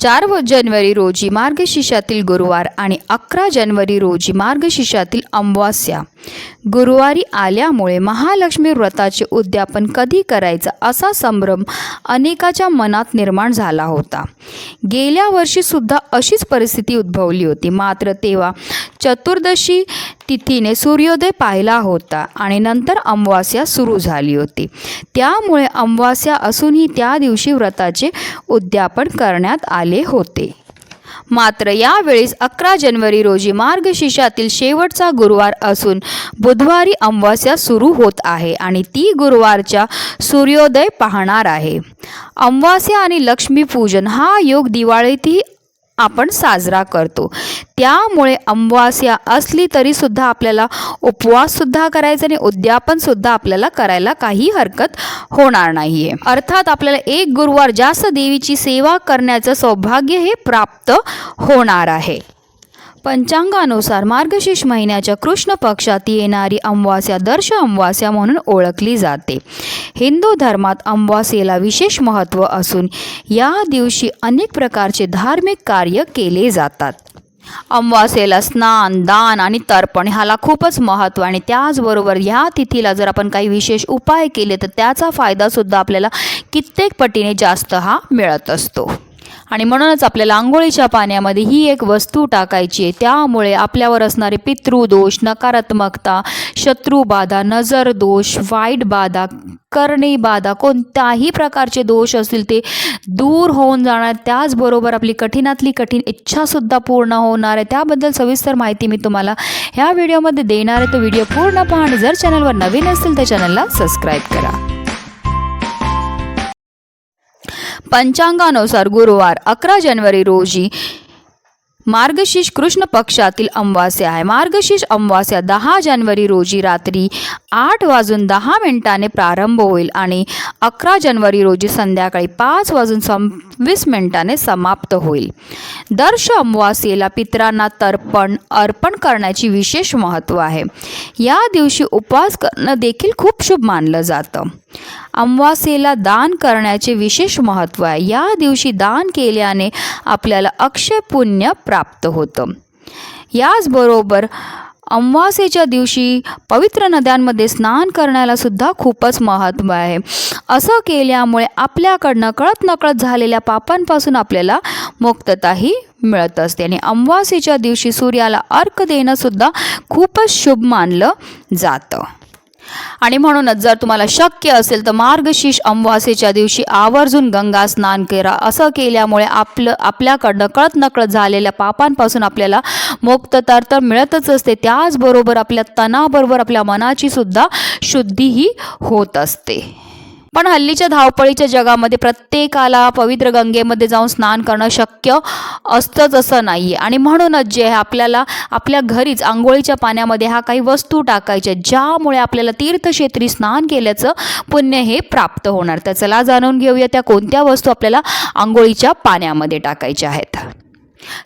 चार व जानेवारी रोजी मार्गशीर्षातील गुरुवार आणि अकरा जानेवारी रोजी मार्गशीर्षातील अमावास्या. गुरुवारी आल्यामुळे महालक्ष्मी व्रताचे उद्यापन कधी करायचं असा संभ्रम अनेकाच्या मनात निर्माण झाला होता. गेल्या वर्षीसुद्धा अशीच परिस्थिती उद्भवली होती. मात्र तेव्हा चतुर्दशी तिथीने सूर्योदय पाहिला होता आणि नंतर अमावास्या सुरू झाली होती. त्यामुळे अमावास्या असूनही त्या दिवशी व्रताचे उद्यापन करण्यात आले होते. मात्र यावेळेस अकरा जानेवारी रोजी मार्गशीर्षातील शेवटचा गुरुवार असून बुधवारी अमावस्या सुरू होत आहे आणि ती गुरुवारच्या सूर्योदय पाहणार आहे. अमावस्या आणि लक्ष्मीपूजन हा योग दिवाळीतही आपण साजरा करतो. त्यामुळे अमावास्या असली तरीसुद्धा आपल्याला उपवाससुद्धा करायचा आणि उद्यापनसुद्धा आपल्याला करायला काही हरकत होणार नाही आहे अर्थात आपल्याला एक गुरुवार जास्त देवीची सेवा करण्याचं सौभाग्य हे प्राप्त होणार आहे. पंचांगानुसार मार्गशीर्ष महिन्याच्या कृष्ण पक्षात येणारी अमावास्या दर्श अमावास्या म्हणून ओळखली जाते. हिंदू धर्मात अमावास्येला विशेष महत्त्व असून या दिवशी अनेक प्रकारचे धार्मिक कार्य केले जातात. अमावास्येला स्नान दान आणि तर्पण ह्याला खूपच महत्त्व आणि त्याचबरोबर ह्या तिथीला जर आपण काही विशेष उपाय केले तर त्याचा फायदासुद्धा आपल्याला कित्येक पटीने जास्त हा मिळत असतो. आणि म्हणूनच आपल्याला आंघोळीच्या पाण्यामध्ये ही एक वस्तू टाकायची आहे. त्यामुळे आपल्यावर असणारे पितृदोष नकारात्मकता शत्रुबाधा नजर दोष वाईट बाधा करणी बाधा कोणत्याही प्रकारचे दोष असतील ते दूर होऊन जाणार. त्याचबरोबर आपली कठीणातली कठीण इच्छासुद्धा पूर्ण होणार आहे. त्याबद्दल सविस्तर माहिती मी तुम्हाला ह्या व्हिडिओमध्ये देणार आहे. तो व्हिडिओ पूर्ण पहा आणि जर चॅनलवर नवीन असतील तर चॅनलला सबस्क्राईब करा. पंचांगानुसार गुरुवार अकरा जानेवारी रोजी मार्गशीर्ष कृष्ण पक्षातील अमावास्या आहे. मार्गशीर्ष अमावास्या दहा जानेवारी रोजी रात्री आठ वाजून दहा मिनिटाने प्रारंभ होईल आणि अकरा जानेवारी रोजी संध्याकाळी पाच वाजून सव्वीस मिनिटाने समाप्त होईल. दर्श अमावास्येला पितरांना तर्पण अर्पण करण्याची विशेष महत्त्व आहे. या दिवशी उपवास करणं देखील खूप शुभ मानलं जातं. अमावास्येला दान करण्याचे विशेष महत्त्व आहे. या दिवशी दान केल्याने आपल्याला अक्षय पुण्य प्राप्त होतं. याचबरोबर अमावास्येच्या दिवशी पवित्र नद्यांमध्ये स्नान करण्याला सुद्धा खूपच महत्त्व आहे. असं केल्यामुळे आपल्याकडनं कळत नकळत झालेल्या पापांपासून आपल्याला मुक्तताही मिळत असते. आणि अमावास्येच्या दिवशी सूर्याला अर्क देणंसुद्धा खूपच शुभ मानलं जातं. आणि म्हणूनच जर तुम्हाला शक्य असेल तर मार्गशीर्ष अमावासेच्या दिवशी आवर्जून गंगा स्नान करा. असं केल्यामुळे आपलं आपल्याकडनं कळत नकळत झालेल्या पापांपासून आपल्याला मुक्तता तर मिळतच असते. त्याचबरोबर आपल्या तणाबरोबर आपल्या मनाची सुद्धा शुद्धी ही होत असते. पण हल्लीच्या धावपळीच्या जगामध्ये प्रत्येकाला पवित्र गंगेमध्ये जाऊन स्नान करणं शक्य असतंच असं नाही आहे आणि म्हणूनच जे आहे आपल्याला आपल्या घरीच आंघोळीच्या पाण्यामध्ये हा काही वस्तू टाकायच्या ज्यामुळे आपल्याला तीर्थक्षेत्री स्नान केल्याचं पुण्य हे प्राप्त होणार. तर चला जाणून घेऊया त्या कोणत्या वस्तू आपल्याला आंघोळीच्या पाण्यामध्ये टाकायच्या आहेत.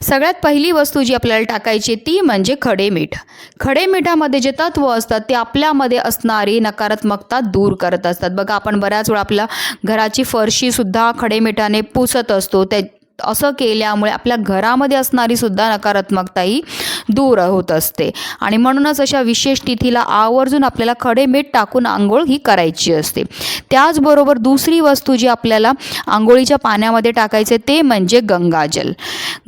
सगळ्यात पहिली वस्तू जी आपल्याला टाकायची ती म्हणजे खडे मीठ. खडे मिठामध्ये जे तत्व असतात ते आपल्यामध्ये असणारी नकारात्मकता दूर करत असतात. बघा आपण बऱ्याच वेळा आपल्या घराची फरशीसुद्धा खडे मिठाने पुसत असतो. त्या असं केल्यामुळे आपल्या घरामध्ये असणारी सुद्धा नकारात्मकता ही दूर होत असते. आणि म्हणूनच अशा विशेष तिथीला आवर्जून आपल्याला खडे मीठ टाकून आंघोळ ही करायची असते. त्याचबरोबर दुसरी वस्तू जी आपल्याला आंघोळीच्या पाण्यामध्ये टाकायचे ते म्हणजे गंगाजल.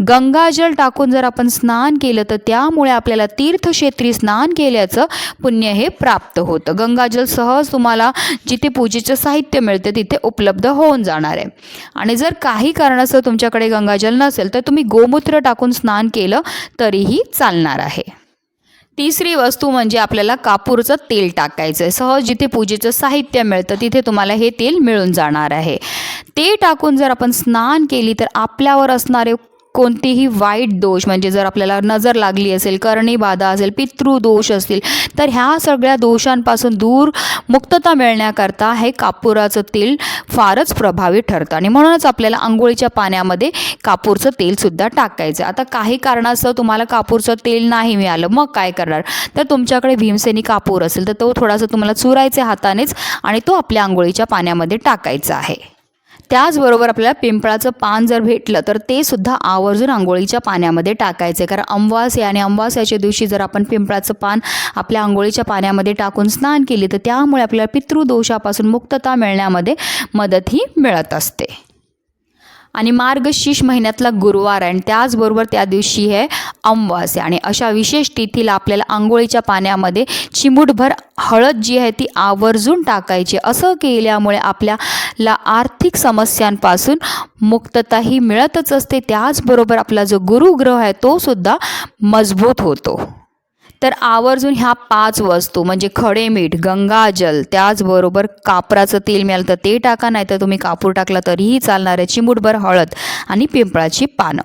गंगाजल टाकून जर आपण स्नान केलं तर त्यामुळे आपल्याला तीर्थक्षेत्री स्नान केल्याचं पुण्य हे प्राप्त होतं. गंगाजल सहज तुम्हाला जिथे पूजेचं साहित्य मिळते तिथे उपलब्ध होऊन जाणार आहे. आणि जर काही कारणास्तव तुमच्याकडे गंगाजल नसेल तर तुम्ही गोमूत्र टाकून स्नान केलं तरीही चालणार आहे. तिसरी वस्तू म्हणजे आपल्याला कापूरचं तेल टाकायचं आहे सहज जिथे पूजेचं साहित्य मिळतं तिथे तुम्हाला हे तेल मिळून जाणार आहे. ते टाकून जर आपण स्नान केली तर आपल्यावर असणारे कोणतीही वाईट दोष म्हणजे जर आपल्याला नजर लागली असेल करणी बाधा असेल पितृदोष असतील तर ह्या सगळ्या दोषांपासून दूर मुक्तता मिळण्याकरता हे कापुराचं तेल फारच प्रभावी ठरतं. आणि म्हणूनच आपल्याला आंघोळीच्या पाण्यामध्ये कापूरचं तेलसुद्धा टाकायचं. आता काही कारणास्तव तुम्हाला कापूरचं तेल नाही मिळालं मग काय करणार? तर तुमच्याकडे भीमसेनी कापूर असेल तर तो थोडासा तुम्हाला चुरायचा हातानेच आणि तो आपल्या आंघोळीच्या पाण्यामध्ये टाकायचा आहे. त्याचबरोबर आपल्याला पिंपळाचं पान जर भेटलं तर ते सुद्धा आवर्जून आंघोळीच्या पाण्यामध्ये टाकायचं. आहे कारण अमावास्या आणि अमवास्याच्या दिवशी जर आपण पिंपळाचं पान आपल्या आंघोळीच्या पाण्यामध्ये टाकून स्नान केली तर त्यामुळे आपल्याला पितृदोषापासून मुक्तता मिळण्यामध्ये मदतही मिळत असते. आणि मार्गशीर्ष महिन्यातला गुरुवार आहे. आणि त्याचबरोबर त्या दिवशी आहे अमावास्या आणि अशा विशेष तिथीला आपल्याला आंघोळीच्या पाण्यामध्ये चिमूटभर हळद जी आहे ती आवर्जून टाकायची. असं केल्यामुळे आपल्याला आर्थिक समस्यांपासून मुक्तताही मिळतच असते. त्याचबरोबर आपला जो गुरुग्रह आहे तो सुद्धा मजबूत होतो. तर आवर्जून ह्या पाच वस्तू म्हणजे खडे मीठ गंगाजल त्याचबरोबर कापराचं तेल मिळालं तर ते टाका नाही तर तुम्ही कापूर टाकला तरीही चालणार आहे चिमूटभर हळद आणि पिंपळाची पानं.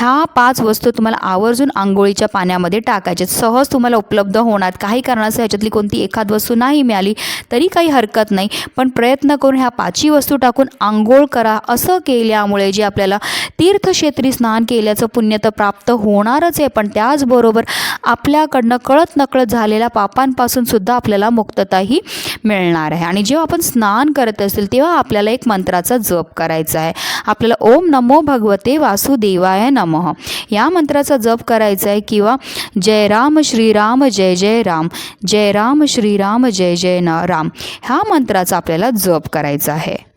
ह्या पाच वस्तू तुम्हाला आवर्जून आंघोळीच्या पाण्यामध्ये टाकायचे. सहज तुम्हाला उपलब्ध होणार. काही कारणास्तव ह्याच्यातली कोणती एखाद वस्तू नाही मिळाली तरी काही हरकत नाही. पण प्रयत्न करून ह्या पाचही वस्तू टाकून आंघोळ करा. असं केल्यामुळे जे आपल्याला तीर्थक्षेत्री स्नान केल्याचं पुण्य तर प्राप्त होणारच आहे. पण त्याचबरोबर आपल्याकडनं कळत नकळत झालेल्या पापांपासून सुद्धा आपल्याला मुक्तताही मिळणार आहे. आणि जेव्हा आपण स्नान करत असेल तेव्हा आपल्याला एक मंत्राचा जप करायचा आहे. आपल्याला ओम नमो भगवते वासुदेवाय नम. या मंत्राचा जप करायचा आहे किंवा जय राम श्रीराम जय जय राम जय राम श्रीराम जय जय न राम. ह्या मंत्राचा आपल्याला जप करायचा आहे.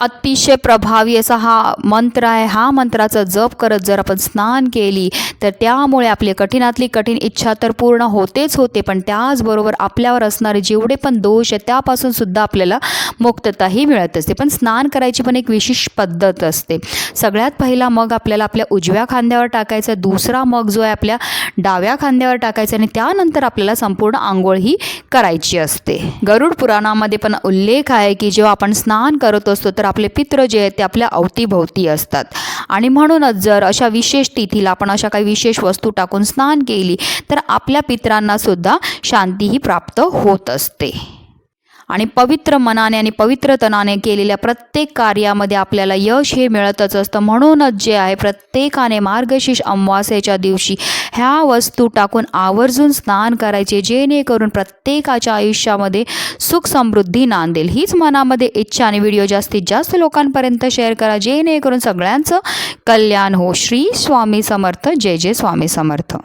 अतिशय प्रभावी असा हा मंत्र आहे. हा मंत्राचा जप करत जर आपण स्नान केली तर त्यामुळे आपली कठीणातली कठीण इच्छा तर पूर्ण होतेच होते पण त्याचबरोबर आपल्यावर असणारे जेवढे पण दोष आहेत त्यापासून सुद्धा आपल्याला मुक्तताही मिळत असते. पण स्नान करायची पण एक विशेष पद्धत असते. सगळ्यात पहिला मग आपल्याला आपल्या उजव्या खांद्यावर टाकायचा दुसरा मग जो आहे आपल्या डाव्या खांद्यावर टाकायचा आणि त्यानंतर आपल्याला संपूर्ण आंघोळ ही करायची असते. गरुड पुराणामध्ये पण उल्लेख आहे की जेव्हा आपण स्नान करत असतो तर आपले पित्र जे आहेत ते आपल्या अवतीभोवती असतात. आणि म्हणूनच जर अशा विशेष तिथीला आपण अशा काही विशेष वस्तू टाकून स्नान केली तर आपल्या पित्रांनासुद्धा शांतीही प्राप्त होत असते. आणि पवित्र मनाने आणि पवित्र तनाने केलेल्या प्रत्येक कार्यामध्ये आपल्याला यश हे मिळतच असतं. म्हणूनच जे आहे प्रत्येकाने मार्गशीर्ष अमावास्याच्या दिवशी ह्या वस्तू टाकून आवर्जून स्नान करायचे जेणेकरून प्रत्येकाच्या आयुष्यामध्ये सुख समृद्धी नांदेल. हीच मनामध्ये इच्छा आणि व्हिडिओ जास्तीत जास्त लोकांपर्यंत शेअर करा जेणेकरून सगळ्यांचं कल्याण हो. श्री स्वामी समर्थ. जय जय स्वामी समर्थ.